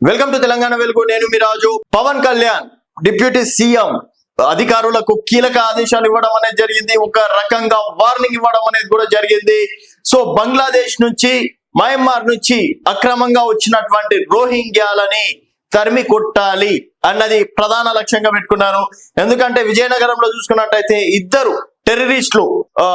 Welcome to Telangana Velugu నేను మీ Raju Pawan Kalyan deputy CM. అధికారులకు కీలక ఆదేశాలు ఇవ్వడం అనేది జరిగింది. ఒక రకంగా వార్నింగ్ ఇవ్వడం అనేది కూడా జరిగింది. సో బంగ్లాదేశ్ నుంచి మయన్మార్ నుంచి అక్రమంగా వచ్చినటువంటి రోహింగ్యాలని తరిమి కొట్టాలి అన్నది ప్రధాన లక్ష్యంగా పెట్టుకున్నారు. ఎందుకంటే విజయనగరంలో చూసుకున్నట్టయితే ఇద్దరు టెర్రరిస్టులు ఆ,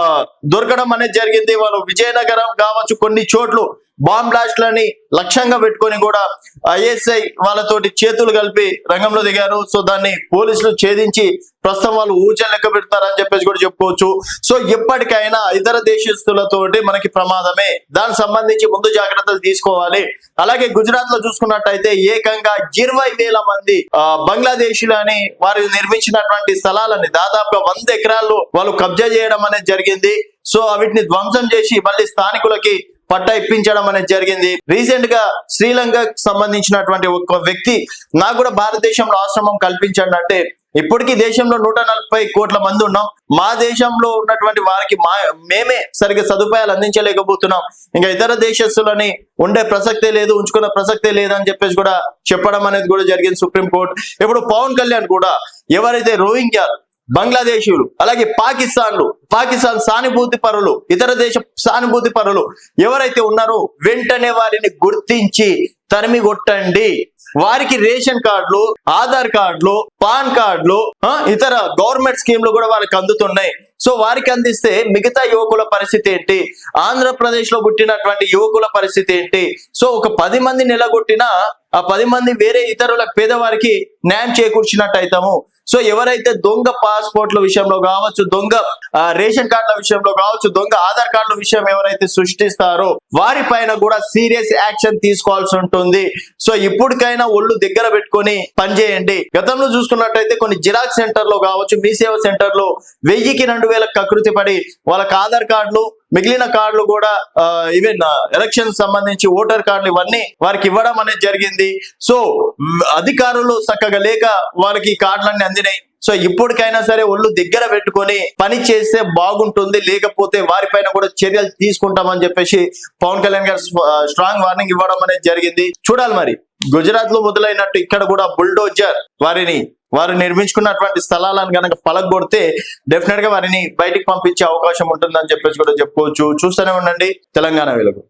దొరకడం అనేది జరిగింది. వాళ్ళు విజయనగరం కావచ్చు కొన్ని చోట్లు బాంబ్ బ్లాస్ట్లని లక్ష్యంగా పెట్టుకొని కూడా ఐఎస్ఐ వాళ్ళతోటి చేతులు కలిపి రంగంలో దిగారు. సో దాన్ని పోలీసులు ఛేదించి ప్రస్తుతం వాళ్ళు ఊచలు లెక్క పెడతారని చెప్పేసి కూడా చెప్పుకోవచ్చు. సో ఎప్పటికైనా ఇతర దేశస్తులతోటి మనకి ప్రమాదమే. దానికి సంబంధించి ముందు జాగ్రత్తలు తీసుకోవాలి. అలాగే గుజరాత్లో చూసుకున్నట్టయితే ఏకంగా ఇరవై వేల మంది ఆ, బంగ్లాదేశీలని వారు నిర్మించినటువంటి స్థలాలని దాదాపుగా వంద ఎకరాల్లో వాళ్ళు కబ్జా చేయడం అనేది జరిగింది. సో వీటిని ధ్వంసం చేసి మళ్ళీ స్థానికులకి పట్టా ఇప్పించడం అనేది జరిగింది. రీసెంట్గా శ్రీలంకకు సంబంధించినటువంటి ఒక వ్యక్తి నాకు కూడా భారతదేశంలో ఆశ్రమం కల్పించండి అంటే ఇప్పటికీ దేశంలో నూట నలభై కోట్ల మంది ఉన్నాం. మా దేశంలో ఉన్నటువంటి వారికి మా మేమే సరిగ్గా సదుపాయాలు అందించలేకపోతున్నాం. ఇంకా ఇతర దేశస్తులని ఉండే ప్రసక్తే లేదు ఉంచుకున్న ప్రసక్తే లేదు అని చెప్పేసి కూడా చెప్పడం అనేది కూడా జరిగింది సుప్రీంకోర్టు ఇప్పుడు పవన్ కళ్యాణ్ కూడా ఎవరైతే రోహింగ్యాలు బంగ్లాదేశీయులు అలాగే పాకిస్తాన్లు పాకిస్తాన్ సానుభూతి పరులు ఇతర దేశ సానుభూతి పరులు ఎవరైతే ఉన్నారో వెంటనే వారిని గుర్తించి తరిమి కొట్టండి వారికి రేషన్ కార్డులు ఆధార్ కార్డులు పాన్ కార్డులు ఇతర గవర్నమెంట్ స్కీమ్లు కూడా వాళ్ళకి అందుతున్నాయి. సో వారికి అందిస్తే మిగతా యువకుల పరిస్థితి ఏంటి? ఆంధ్రప్రదేశ్లో పుట్టినటువంటి యువకుల పరిస్థితి ఏంటి? సో ఒక పది మంది నిలగొట్టినా ఆ పది మంది వేరే ఇతరుల పేదవారికి న్యాయం చేకూర్చినట్టు అవుతాము సో ఎవరైతే దొంగ పాస్పోర్ట్ల విషయంలో కావచ్చు దొంగ రేషన్ కార్డుల విషయంలో కావచ్చు దొంగ ఆధార్ కార్డుల విషయం ఎవరైతే సృష్టిస్తారో వారి పైన కూడా సీరియస్ యాక్షన్ తీసుకోవాల్సి ఉంటుంది. సో ఇప్పటికైనా ఒళ్ళు దగ్గర పెట్టుకొని పనిచేయండి గతంలో చూసుకున్నట్టయితే కొన్ని జిరాక్స్ సెంటర్లో కావచ్చు మీ సేవ సెంటర్లో వెయ్యికి రెండు వేల కకృతి పడి వాళ్ళకి ఆధార్ కార్డులు మిగిలిన కార్డులు కూడా ఈవెన్ ఎలక్షన్ సంబంధించి ఓటర్ కార్డులు ఇవన్నీ వారికి ఇవ్వడం అనేది జరిగింది. సో అధికారులు చక్కగా లేక వారికి కార్డులన్నీ అందినాయి. సో ఇప్పటికైనా సరే ఒళ్ళు దగ్గర పెట్టుకొని పని చేస్తే బాగుంటుంది లేకపోతే వారిపైన కూడా చర్యలు తీసుకుంటామని చెప్పేసి పవన్ కళ్యాణ్ గారు స్ట్రాంగ్ వార్నింగ్ ఇవ్వడం అనేది జరిగింది. చూడాలి మరి. గుజరాత్లో మొదలైనట్టు ఇక్కడ కూడా బుల్డోజర్ వారిని వారు నిర్మించుకున్నటువంటి స్థలాలను కనుక పలగొడితే డెఫినెట్గా వారిని బయటికి పంపించే అవకాశం ఉంటుందని చెప్పేసి కూడా చెప్పుకోవచ్చు. చూస్తూనే ఉండండి. తెలంగాణ వెలుగు.